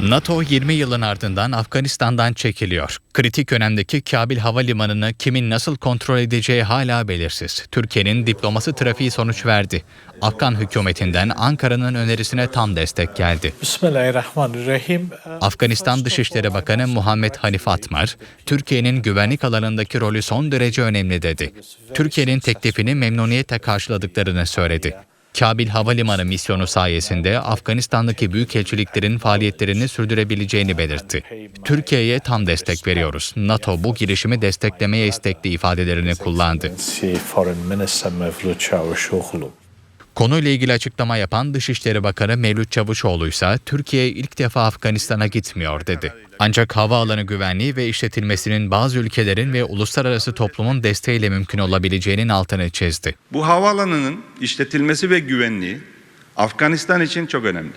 NATO 20 yılın ardından Afganistan'dan çekiliyor. Kritik önemdeki Kabil Havalimanı'nı kimin nasıl kontrol edeceği hala belirsiz. Türkiye'nin diploması trafiği sonuç verdi. Afgan hükümetinden Ankara'nın önerisine tam destek geldi. Bismillahirrahmanirrahim. Afganistan Dışişleri Bakanı Muhammed Halif Atmar, Türkiye'nin güvenlik alanındaki rolü son derece önemli dedi. Türkiye'nin teklifini memnuniyetle karşıladıklarını söyledi. Kabil Havalimanı misyonu sayesinde Afganistan'daki büyükelçiliklerin faaliyetlerini sürdürebileceğini belirtti. Türkiye'ye tam destek veriyoruz. NATO bu girişimi desteklemeye istekli ifadelerini kullandı. Konuyla ilgili açıklama yapan Dışişleri Bakanı Mevlüt Çavuşoğlu ise Türkiye ilk defa Afganistan'a gitmiyor dedi. Ancak havaalanı güvenliği ve işletilmesinin bazı ülkelerin ve uluslararası toplumun desteğiyle mümkün olabileceğinin altını çizdi. Bu havaalanının işletilmesi ve güvenliği Afganistan için çok önemli.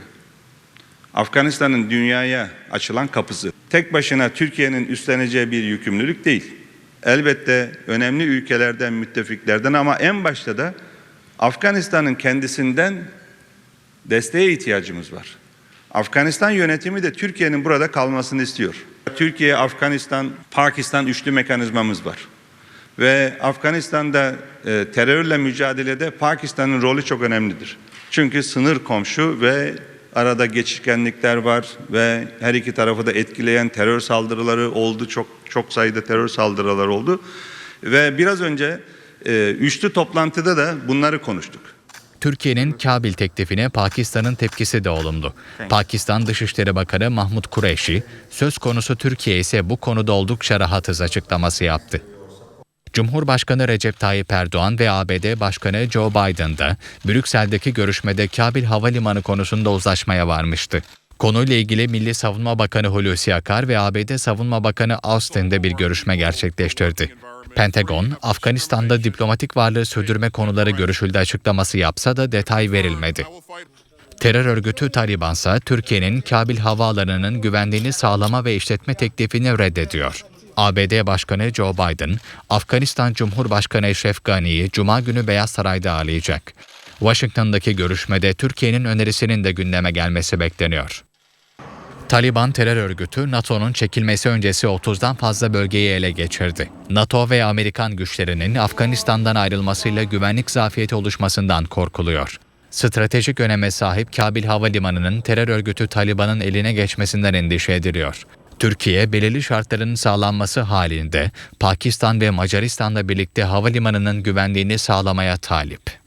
Afganistan'ın dünyaya açılan kapısı. Tek başına Türkiye'nin üstleneceği bir yükümlülük değil. Elbette önemli ülkelerden, müttefiklerden ama en başta da Afganistan'ın kendisinden desteğe ihtiyacımız var. Afganistan yönetimi de Türkiye'nin burada kalmasını istiyor. Türkiye, Afganistan, Pakistan üçlü mekanizmamız var. Ve Afganistan'da e, terörle mücadelede Pakistan'ın rolü çok önemlidir. Çünkü sınır komşu ve arada geçişkenlikler var ve her iki tarafı da etkileyen terör saldırıları oldu. Çok çok sayıda terör saldırıları oldu. Ve biraz önce üçlü toplantıda da bunları konuştuk. Türkiye'nin Kabil teklifine Pakistan'ın tepkisi de olumlu. Pakistan Dışişleri Bakanı Mahmut Kureyşi, söz konusu Türkiye ise bu konuda oldukça rahatız açıklaması yaptı. Cumhurbaşkanı Recep Tayyip Erdoğan ve ABD Başkanı Joe Biden da Brüksel'deki görüşmede Kabil Havalimanı konusunda uzlaşmaya varmıştı. Konuyla ilgili Milli Savunma Bakanı Hulusi Akar ve ABD Savunma Bakanı Austin'de bir görüşme gerçekleştirdi. Pentagon, Afganistan'da diplomatik varlığı sürdürme konuları görüşüldü açıklaması yapsa da detay verilmedi. Terör örgütü Taliban ise Türkiye'nin Kabil havaalanının güvenliğini sağlama ve işletme teklifini reddediyor. ABD Başkanı Joe Biden, Afganistan Cumhurbaşkanı Eşref Gani'yi Cuma günü Beyaz Saray'da ağırlayacak. Washington'daki görüşmede Türkiye'nin önerisinin de gündeme gelmesi bekleniyor. Taliban terör örgütü NATO'nun çekilmesi öncesi 30'dan fazla bölgeyi ele geçirdi. NATO ve Amerikan güçlerinin Afganistan'dan ayrılmasıyla güvenlik zafiyeti oluşmasından korkuluyor. Stratejik öneme sahip Kabil Havalimanı'nın terör örgütü Taliban'ın eline geçmesinden endişe ediliyor. Türkiye belirli şartların sağlanması halinde Pakistan ve Macaristan'la birlikte havalimanının güvenliğini sağlamaya talip.